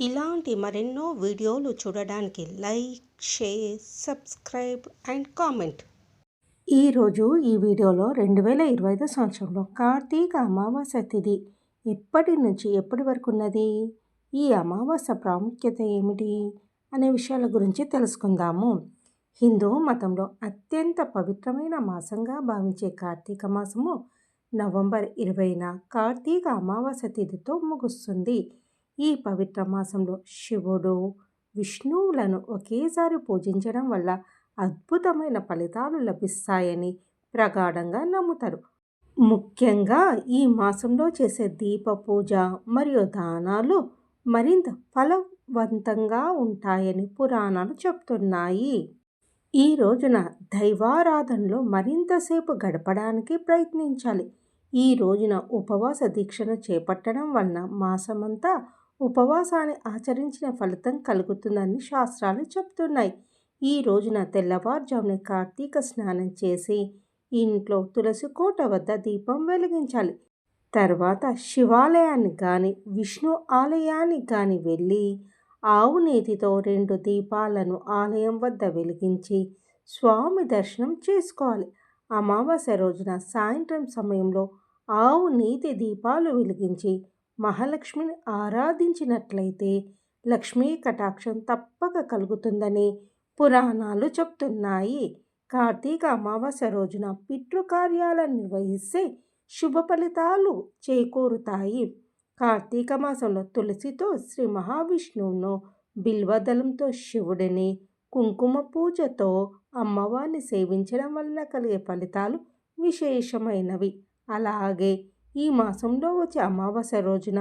ఇలాంటి మరెన్నో వీడియోలు చూడడానికి like share subscribe and comment. ఈరోజు ఈ వీడియోలో రెండు వేల ఇరవై ఐదు సంవత్సరంలో కార్తీక అమావాస్య తిథి ఎప్పటి నుంచి ఎప్పటి వరకు ఉన్నది? ఈ అమావాస్య ప్రాముఖ్యత ఏమిటి? అనే విషయాల గురించి తెలుసుకుందాము. హిందూ మతంలో అత్యంత పవిత్రమైన మాసంగా భావించే కార్తీక మాసము నవంబర్ ఇరవైన కార్తీక అమావాస్య తిథితో ముగుస్తుంది. ఈ పవిత్ర మాసంలో శివుడు విష్ణువులను ఒకేసారి పూజించడం వల్ల అద్భుతమైన ఫలితాలు లభిస్తాయని ప్రగాఢంగా నమ్ముతారు. ముఖ్యంగా ఈ మాసంలో చేసే దీప పూజ మరియు దానాలు మరింత ఫలవంతంగా ఉంటాయని పురాణాలు చెప్తున్నాయి. ఈ రోజున దైవారాధనలో మరింతసేపు గడపడానికి ప్రయత్నించాలి. ఈ రోజున ఉపవాస దీక్షను చేపట్టడం వలన మాసమంతా ఉపవాసాన్ని ఆచరించిన ఫలితం కలుగుతుందని శాస్త్రాలు చెప్తున్నాయి. ఈ రోజున తెల్లవారుజామున కార్తీక స్నానం చేసి ఇంట్లో తులసి కోట వద్ద దీపం వెలిగించాలి. తర్వాత శివాలయానికి కానీ విష్ణు ఆలయానికి కానీ వెళ్ళి ఆవు నీతితో రెండు దీపాలను ఆలయం వద్ద వెలిగించి స్వామి దర్శనం చేసుకోవాలి. అమావాస్య రోజున సాయంత్రం సమయంలో ఆవు నీతి దీపాలు వెలిగించి మహాలక్ష్మిని ఆరాధించినట్లయితే లక్ష్మీ కటాక్షం తప్పక కలుగుతుందని పురాణాలు చెప్తున్నాయి. కార్తీక అమావాస్య రోజున పితృకార్యాలను నిర్వహిస్తే శుభ ఫలితాలు చేకూరుతాయి. కార్తీక మాసంలో తులసితో శ్రీ మహావిష్ణువును బిల్వదలంతో శివుడిని కుంకుమ పూజతో అమ్మవారిని సేవించడం వల్ల కలిగే ఫలితాలు విశేషమైనవి. అలాగే ఈ మాసంలో వచ్చే అమావాస్య రోజున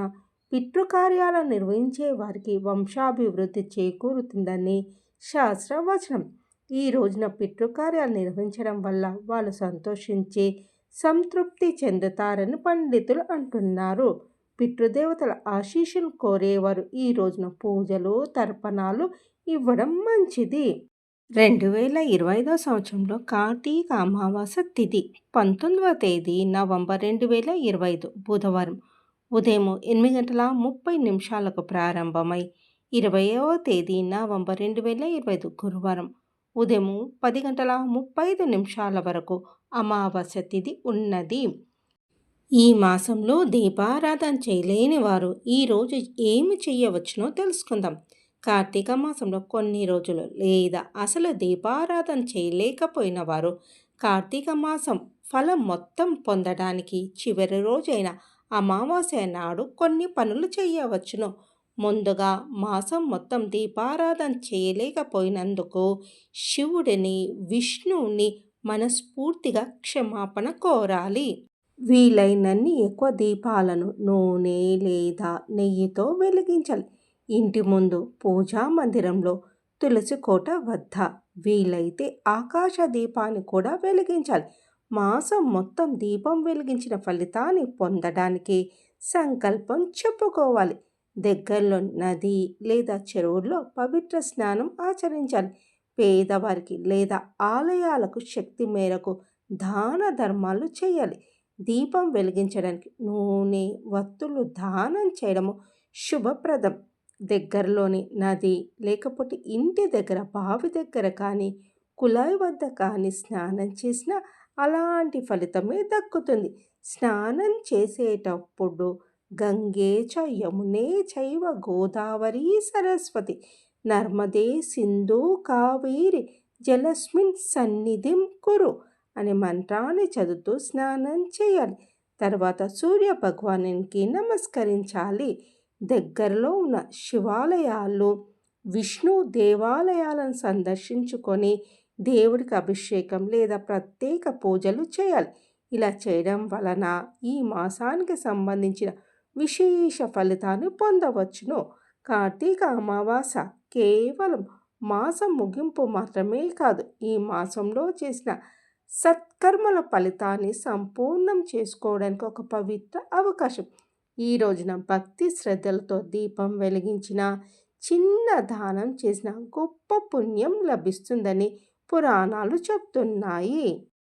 పితృకార్యాలను నిర్వహించే వారికి వంశాభివృద్ధి చేకూరుతుందని శాస్త్రవచనం. ఈ రోజున పితృకార్యాలు నిర్వహించడం వల్ల వాళ్ళు సంతోషించి సంతృప్తి చెందుతారని పండితులు అంటున్నారు. పితృదేవతల ఆశీస్సును కోరేవారు. ఈ రోజున పూజలు తర్పణాలు ఇవ్వడం మంచిది. రెండు వేల ఇరవై ఐదో సంవత్సరంలో కార్తీక అమావాస్య తిథి పంతొమ్మిదవ తేదీ నవంబర్ రెండు వేల ఇరవై ఐదు బుధవారం. ఉదయం ఎనిమిది గంటల ముప్పై నిమిషాలకు ప్రారంభమై ఇరవైవ తేదీ నవంబర్ రెండు వేల ఇరవై ఐదు గురువారం. ఉదయం పది గంటల ముప్పై ఐదు నిమిషాల వరకు అమావాస్య తిథి ఉన్నది. ఈ మాసంలో దీపారాధన చేయలేని వారు ఈరోజు ఏమి చేయవచ్చునో తెలుసుకుందాం. కార్తీక మాసంలో కొన్ని రోజులు లేదా అసలు దీపారాధన చేయలేకపోయిన వారు కార్తీక మాసం ఫలం మొత్తం పొందడానికి చివరి రోజైన అమావాస్య నాడు కొన్ని పనులు చేయవచ్చును. ముందుగా మాసం మొత్తం దీపారాధన చేయలేకపోయినందుకు శివుడిని విష్ణువుని మనస్ఫూర్తిగా క్షమాపణ కోరాలి. వీలైనన్ని ఎక్కువ దీపాలను నూనె లేదా నెయ్యితో వెలిగించాలి. ఇంటి ముందు పూజా మందిరంలో తులసి కోట వద్ద. వీలైతే ఆకాశ దీపాన్ని కూడా వెలిగించాలి. మాసం మొత్తం దీపం వెలిగించిన ఫలితాన్ని పొందడానికి సంకల్పం చెప్పుకోవాలి. దగ్గరలో నది లేదా చెరువుల్లో పవిత్ర స్నానం ఆచరించాలి. పేదవారికి లేదా ఆలయాలకు శక్తి మేరకు దాన ధర్మాలు చేయాలి. దీపం వెలిగించడానికి నూనె వత్తులు దానం చేయడము శుభప్రదం. దగ్గరలోని నది లేకపోతే ఇంటి దగ్గర బావి దగ్గర కానీ కుళాయి వద్ద కానీ స్నానం చేసినా అలాంటి ఫలితమే దక్కుతుంది. స్నానం చేసేటప్పుడు గంగే చ యమునే చైవ గోదావరి సరస్వతి నర్మదే సింధు కావేరి జలస్మిన్ సన్నిధిం కురు అనే మంత్రాన్ని చదువుతూ స్నానం చేయాలి. తర్వాత సూర్య భగవానునికి నమస్కరించాలి. దగ్గరలో ఉన్న శివాలయాల్లో విష్ణు దేవాలయాలను సందర్శించుకొని దేవుడికి అభిషేకం లేదా ప్రత్యేక పూజలు చేయాలి. ఇలా చేయడం వలన ఈ మాసానికి సంబంధించిన విశేష ఫలితాన్ని పొందవచ్చును. కార్తీక అమావాస్య కేవలం మాసం ముగింపు మాత్రమే కాదు ఈ మాసంలో చేసిన సత్కర్మల ఫలితాన్ని సంపూర్ణం చేసుకోవడానికి ఒక పవిత్ర అవకాశం. ఈ రోజున భక్తి శ్రద్ధలతో దీపం వెలిగించిన చిన్న దానం చేసిన గొప్ప పుణ్యం లభిస్తుందని పురాణాలు చెప్తున్నాయి.